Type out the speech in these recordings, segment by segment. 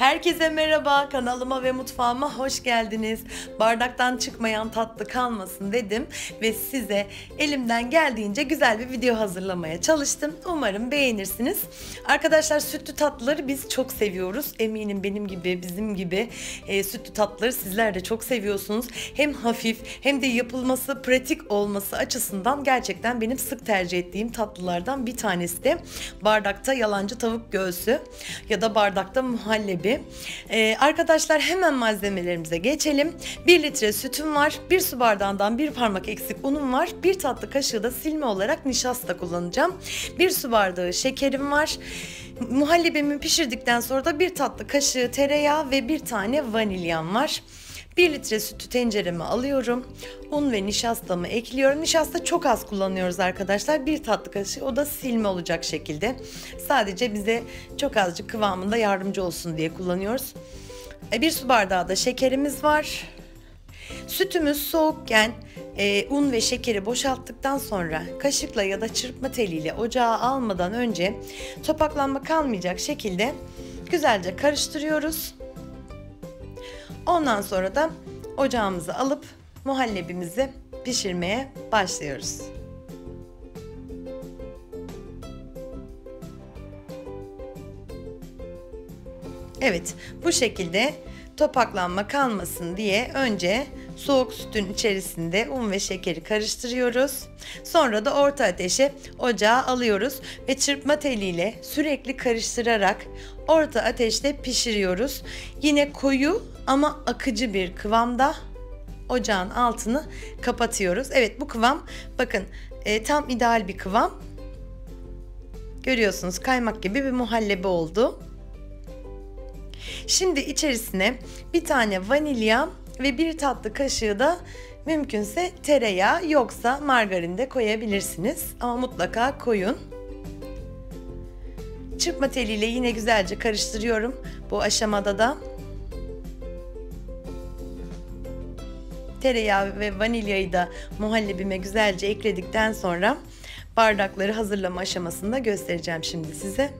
Herkese merhaba, kanalıma ve mutfağıma hoş geldiniz. Bardaktan çıkmayan tatlı kalmasın dedim ve size elimden geldiğince güzel bir video hazırlamaya çalıştım. Umarım beğenirsiniz. Arkadaşlar sütlü tatlıları biz çok seviyoruz. Eminim benim gibi, bizim gibi e, sütlü tatlıları sizler de çok seviyorsunuz. Hem hafif hem de yapılması pratik olması açısından gerçekten benim sık tercih ettiğim tatlılardan bir tanesi de bardakta yalancı tavuk göğsü ya da bardakta muhallebi. Ee, arkadaşlar hemen malzemelerimize geçelim. 1 litre sütüm var. 1 su bardağından 1 parmak eksik unum var. 1 tatlı kaşığı da silme olarak nişasta kullanacağım. 1 su bardağı şekerim var. Muhallebimi pişirdikten sonra da 1 tatlı kaşığı tereyağı ve 1 tane vanilyam var. 1 litre sütü tencereme alıyorum. Un ve nişastamı ekliyorum. Nişasta çok az kullanıyoruz arkadaşlar. Bir tatlı kaşığı o da silme olacak şekilde. Sadece bize çok azıcık kıvamında yardımcı olsun diye kullanıyoruz. E, bir su bardağı da şekerimiz var. Sütümüz soğukken e, un ve şekeri boşalttıktan sonra kaşıkla ya da çırpma teliyle ocağa almadan önce topaklanma kalmayacak şekilde güzelce karıştırıyoruz. Ondan sonra da ocağımızı alıp muhallebimizi pişirmeye başlıyoruz. Evet, bu şekilde topaklanma kalmasın diye önce soğuk sütün içerisinde un ve şekeri karıştırıyoruz. Sonra da orta ateşe ocağa alıyoruz ve çırpma teliyle sürekli karıştırarak orta ateşte pişiriyoruz. Yine koyu ama akıcı bir kıvamda ocağın altını kapatıyoruz. Evet bu kıvam bakın e, tam ideal bir kıvam. Görüyorsunuz kaymak gibi bir muhallebi oldu. Şimdi içerisine bir tane vanilya ve bir tatlı kaşığı da mümkünse tereyağı yoksa margarin de koyabilirsiniz. Ama mutlaka koyun. Çırpma teliyle yine güzelce karıştırıyorum bu aşamada da. Tereyağı ve vanilyayı da muhallebime güzelce ekledikten sonra bardakları hazırlama aşamasında göstereceğim şimdi size.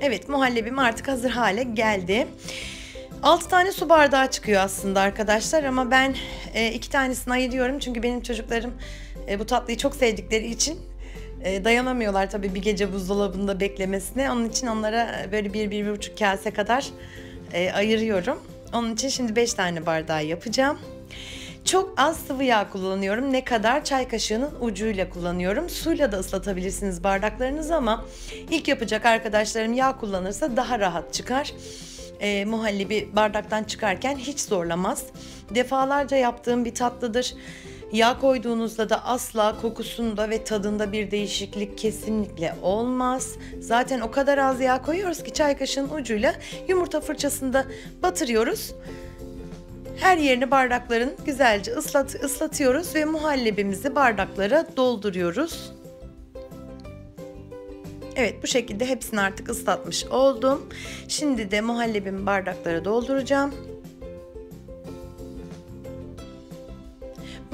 Evet muhallebim artık hazır hale geldi. 6 tane su bardağı çıkıyor aslında arkadaşlar ama ben e, iki tanesini ayırıyorum çünkü benim çocuklarım e, bu tatlıyı çok sevdikleri için e, dayanamıyorlar tabii bir gece buzdolabında beklemesine. Onun için onlara böyle bir, bir, bir buçuk kase kadar e, ayırıyorum. Onun için şimdi 5 tane bardağı yapacağım. Çok az sıvı yağ kullanıyorum. Ne kadar? Çay kaşığının ucuyla kullanıyorum. Suyla da ıslatabilirsiniz bardaklarınızı ama ilk yapacak arkadaşlarım yağ kullanırsa daha rahat çıkar. E, muhallebi bardaktan çıkarken hiç zorlamaz. Defalarca yaptığım bir tatlıdır. Yağ koyduğunuzda da asla kokusunda ve tadında bir değişiklik kesinlikle olmaz. Zaten o kadar az yağ koyuyoruz ki çay kaşığının ucuyla yumurta fırçasında batırıyoruz. Her yerini bardakların güzelce ıslat, ıslatıyoruz ve muhallebimizi bardaklara dolduruyoruz. Evet bu şekilde hepsini artık ıslatmış oldum. Şimdi de muhallebimi bardaklara dolduracağım.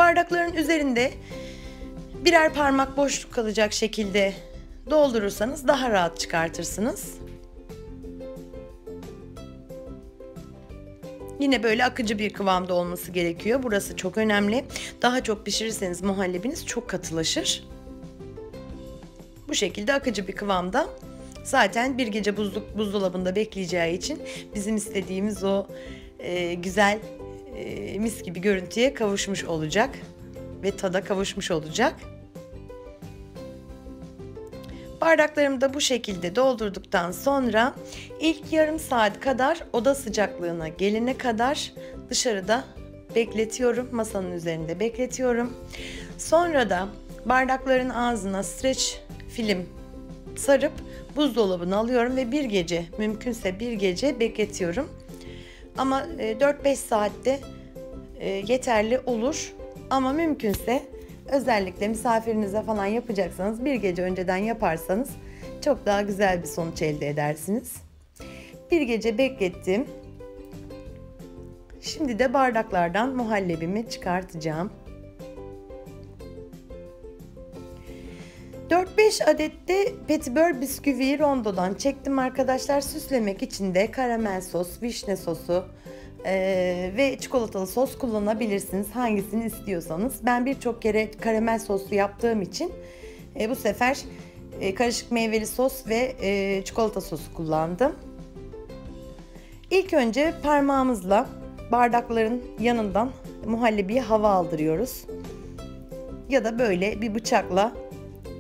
Bardakların üzerinde birer parmak boşluk kalacak şekilde doldurursanız daha rahat çıkartırsınız. Yine böyle akıcı bir kıvamda olması gerekiyor. Burası çok önemli. Daha çok pişirirseniz muhallebiniz çok katılaşır. Bu şekilde akıcı bir kıvamda. Zaten bir gece buzluk buzdolabında bekleyeceği için bizim istediğimiz o e, güzel e, mis gibi görüntüye kavuşmuş olacak ve tada kavuşmuş olacak. Bardaklarımı da bu şekilde doldurduktan sonra ilk yarım saat kadar oda sıcaklığına gelene kadar dışarıda bekletiyorum. Masanın üzerinde bekletiyorum. Sonra da bardakların ağzına streç film sarıp buzdolabına alıyorum ve bir gece mümkünse bir gece bekletiyorum. Ama 4-5 e, saatte yeterli olur. Ama mümkünse özellikle misafirinize falan yapacaksanız bir gece önceden yaparsanız çok daha güzel bir sonuç elde edersiniz. Bir gece beklettim. Şimdi de bardaklardan muhallebimi çıkartacağım. 4-5 5 adet de petibör bisküviyi rondodan çektim arkadaşlar. Süslemek için de karamel sos, vişne sosu e, ve çikolatalı sos kullanabilirsiniz. Hangisini istiyorsanız. Ben birçok kere karamel soslu yaptığım için e, bu sefer e, karışık meyveli sos ve e, çikolata sosu kullandım. İlk önce parmağımızla bardakların yanından muhallebiye hava aldırıyoruz. Ya da böyle bir bıçakla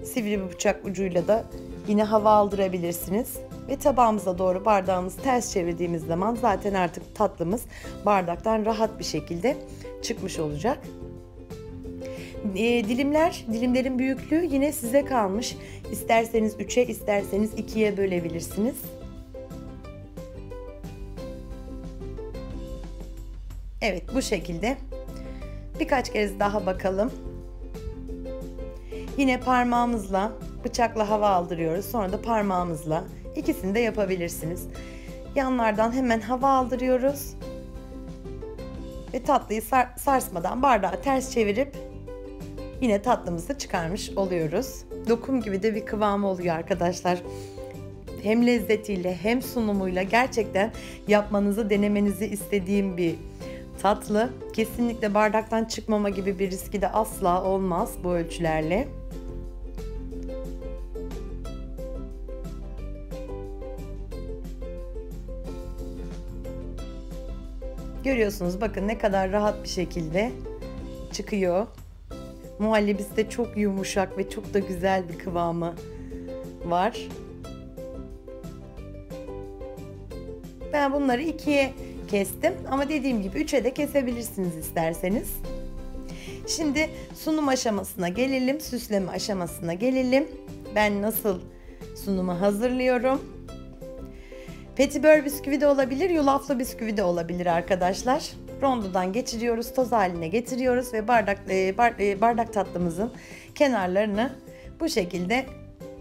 sivri bir bıçak ucuyla da yine hava aldırabilirsiniz. Ve tabağımıza doğru bardağımızı ters çevirdiğimiz zaman zaten artık tatlımız bardaktan rahat bir şekilde çıkmış olacak. E, dilimler, dilimlerin büyüklüğü yine size kalmış. İsterseniz 3'e, isterseniz 2'ye bölebilirsiniz. Evet bu şekilde. Birkaç kez daha bakalım. Yine parmağımızla bıçakla hava aldırıyoruz. Sonra da parmağımızla ikisini de yapabilirsiniz. Yanlardan hemen hava aldırıyoruz. Ve tatlıyı sar sarsmadan bardağı ters çevirip yine tatlımızı çıkarmış oluyoruz. Dokum gibi de bir kıvamı oluyor arkadaşlar. Hem lezzetiyle hem sunumuyla gerçekten yapmanızı denemenizi istediğim bir tatlı. Kesinlikle bardaktan çıkmama gibi bir riski de asla olmaz bu ölçülerle. Görüyorsunuz bakın ne kadar rahat bir şekilde çıkıyor. Muhallebisi de çok yumuşak ve çok da güzel bir kıvamı var. Ben bunları ikiye kestim ama dediğim gibi üçe de kesebilirsiniz isterseniz. Şimdi sunum aşamasına gelelim, süsleme aşamasına gelelim. Ben nasıl sunumu hazırlıyorum? Petibör bisküvi de olabilir, yulaflı bisküvi de olabilir arkadaşlar. Rondodan geçiriyoruz, toz haline getiriyoruz ve bardak e, e, bardak tatlımızın kenarlarını bu şekilde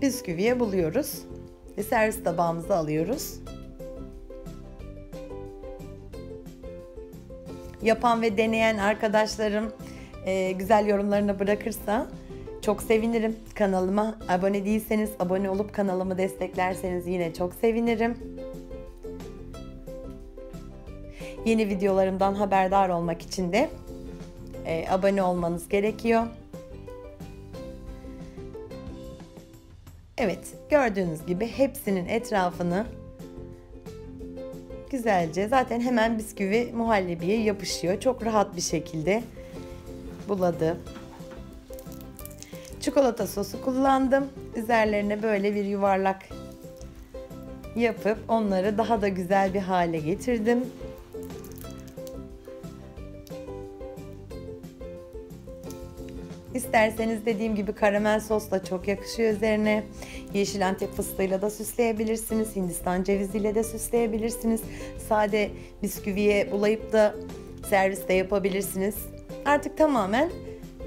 bisküviye buluyoruz ve servis tabağımıza alıyoruz. Yapan ve deneyen arkadaşlarım e, güzel yorumlarını bırakırsa çok sevinirim. Kanalıma abone değilseniz abone olup kanalımı desteklerseniz yine çok sevinirim. Yeni videolarımdan haberdar olmak için de e, abone olmanız gerekiyor. Evet, gördüğünüz gibi hepsinin etrafını güzelce zaten hemen bisküvi muhallebiye yapışıyor. Çok rahat bir şekilde buladı. Çikolata sosu kullandım. Üzerlerine böyle bir yuvarlak yapıp onları daha da güzel bir hale getirdim. İsterseniz dediğim gibi karamel sos da çok yakışıyor üzerine. Yeşil antep fıstığıyla da süsleyebilirsiniz. Hindistan ceviziyle de süsleyebilirsiniz. Sade bisküviye bulayıp da servis de yapabilirsiniz. Artık tamamen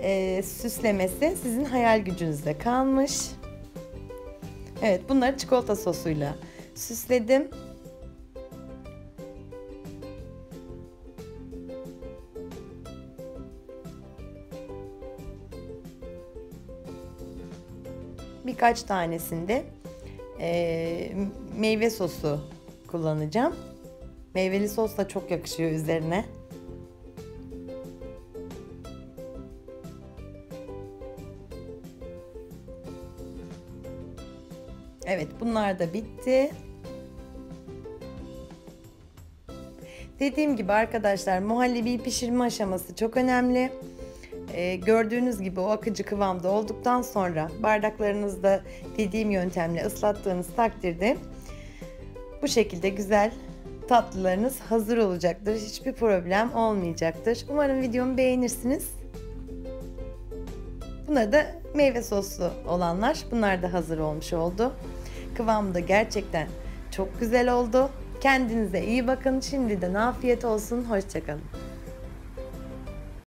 e, süslemesi sizin hayal gücünüzde kalmış. Evet bunları çikolata sosuyla süsledim. Birkaç tanesinde e, meyve sosu kullanacağım. Meyveli sos da çok yakışıyor üzerine. Evet bunlar da bitti. Dediğim gibi arkadaşlar muhallebi pişirme aşaması çok önemli. Ee, gördüğünüz gibi o akıcı kıvamda olduktan sonra bardaklarınızda dediğim yöntemle ıslattığınız takdirde bu şekilde güzel tatlılarınız hazır olacaktır. Hiçbir problem olmayacaktır. Umarım videomu beğenirsiniz. Bunlar da meyve soslu olanlar. Bunlar da hazır olmuş oldu. Kıvamı da gerçekten çok güzel oldu. Kendinize iyi bakın. Şimdiden afiyet olsun. Hoşçakalın.